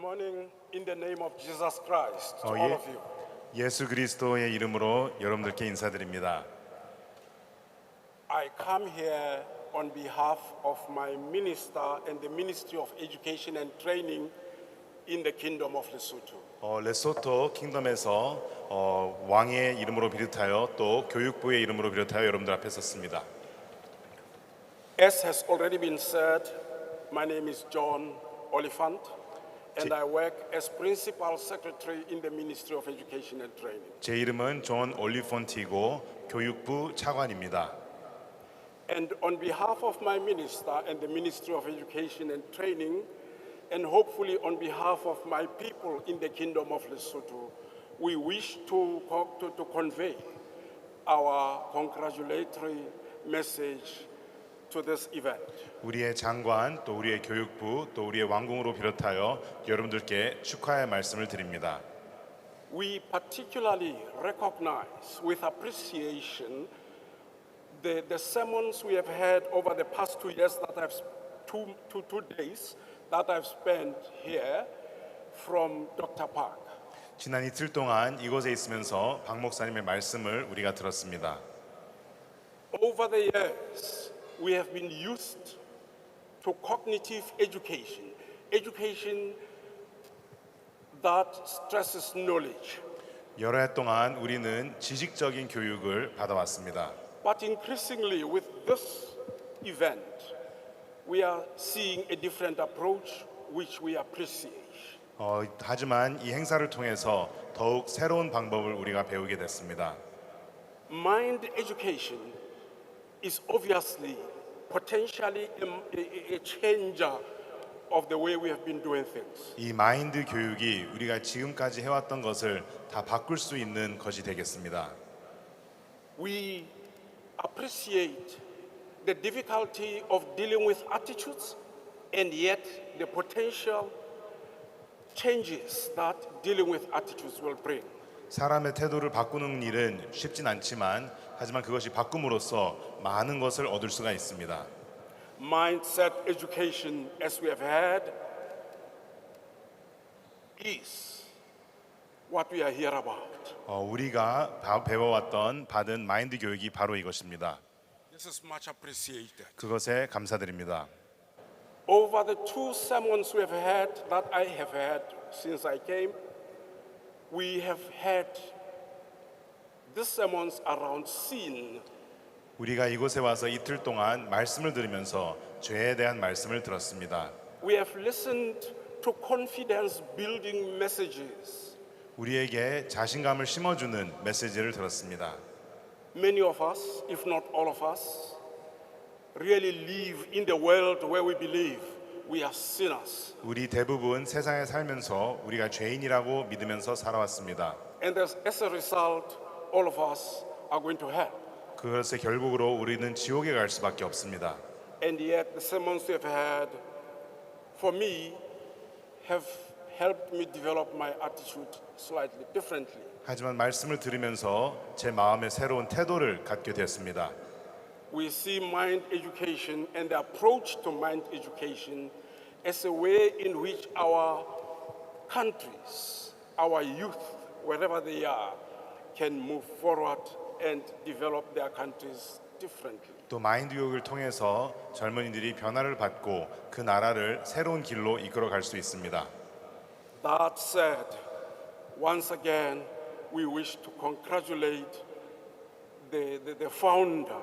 morning in the name of Jesus Christ to Oh, all of you. 예수 그리스도의 이름으로 여러분들께 인사드립니다. I come here on behalf of my minister and the Ministry of Education and Training in the Kingdom of Lesotho. 어, 레소토 킹덤에서 어, 왕의 이름으로 비롯하여 또 교육부의 이름으로 비롯하여 여러분들 앞에 섰습니다. As has already been said, my name is John Oliphant, and I work as Principal Secretary in the Ministry of Education and Training. 제 이름은 존 올리폰티고 교육부 차관입니다. And on behalf of my minister and the Ministry of Education and Training, and hopefully on behalf of my people in the Kingdom of Lesotho, we wish to, co- to, to convey our congratulatory message to this event. 우리의 장관 또 우리의 교육부 또 우리의 왕궁으로 비롯하여 여러분들께 축하의 말씀을 드립니다. We particularly recognize with appreciation the, the sermons we have had over the past two years that I've, two, two, two days that I've spent here from Dr. Park. 지난 이틀 동안 이곳에 있으면서 박 목사님의 말씀을 우리가 들었습니다. Over the years, we have been used to cognitive education, education that stresses knowledge. 여러 해 동안 우리는 지식적인 교육을 받아왔습니다. But increasingly, with this event, we are seeing a different approach which we appreciate. 어, 하지만 이 행사를 통해서 더욱 새로운 방법을 우리가 배우게 됐습니다. Mind education is obviously potentially a, a- a changer of the way we have been doing things. 이 마인드 교육이 우리가 지금까지 해왔던 것을 다 바꿀 수 있는 것이 되겠습니다. We appreciate the difficulty of dealing with attitudes and yet the potential changes that dealing with attitudes will bring. 사람의 태도를 바꾸는 일은 쉽진 않지만 하지만 그것이 바꿈으로써 많은 것을 얻을 수가 있습니다. Mindset education, as we have had, is what we are here about. 어, 우리가 바- 배워왔던 받은 마인드 교육이 바로 이것입니다. This is much appreciated. 그것에 감사드립니다. Over the two sermons we have had, that I have had since I came, we have had these sermons around sin. 우리가 이곳에 와서 이틀 동안 말씀을 들으면서 죄에 대한 말씀을 들었습니다. We have listened to confidence building messages. 우리에게 자신감을 심어주는 메시지를 들었습니다. Many of us, if not all of us, really live in the world where we believe we are sinners. 우리 대부분 세상에 살면서 우리가 죄인이라고 믿으면서 살아왔습니다. And as, as a result, all of us are going to hell. 그것의 결국으로 우리는 지옥에 갈 수밖에 없습니다. And yet, the sermons we have had, for me, have helped me develop my attitude slightly differently. 하지만 말씀을 들으면서 제 마음의 새로운 태도를 갖게 되었습니다. We see mind education and the approach to mind education as a way in which our countries, our youth, wherever they are, can move forward and develop their countries differently. 또 마인드 교육을 통해서 젊은이들이 변화를 받고 그 나라를 새로운 길로 이끌어 갈 수 있습니다. That said, once again, we wish to congratulate the, the, the founder,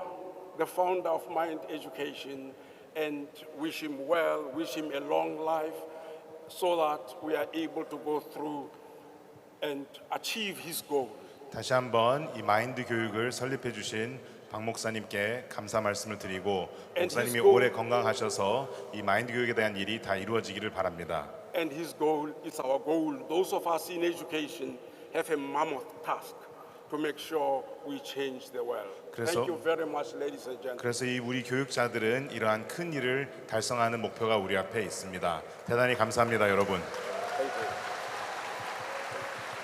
the founder of Mind Education, and wish him well, wish him a long life, so that we are able to go through and achieve his goal. 다시 한번 이 마인드 교육을 설립해 주신 박 목사님께 감사 말씀을 드리고 목사님이 오래 건강하셔서 이 마인드 교육에 대한 일이 다 이루어지기를 바랍니다. And his goal is our goal. Those of us in education have a mammoth task to make sure we change the world. 그래서- Thank you very much, ladies and gentlemen. 그래서 이 우리 교육자들은 이러한 큰 일을 달성하는 목표가 우리 앞에 있습니다. 대단히 감사합니다, 여러분.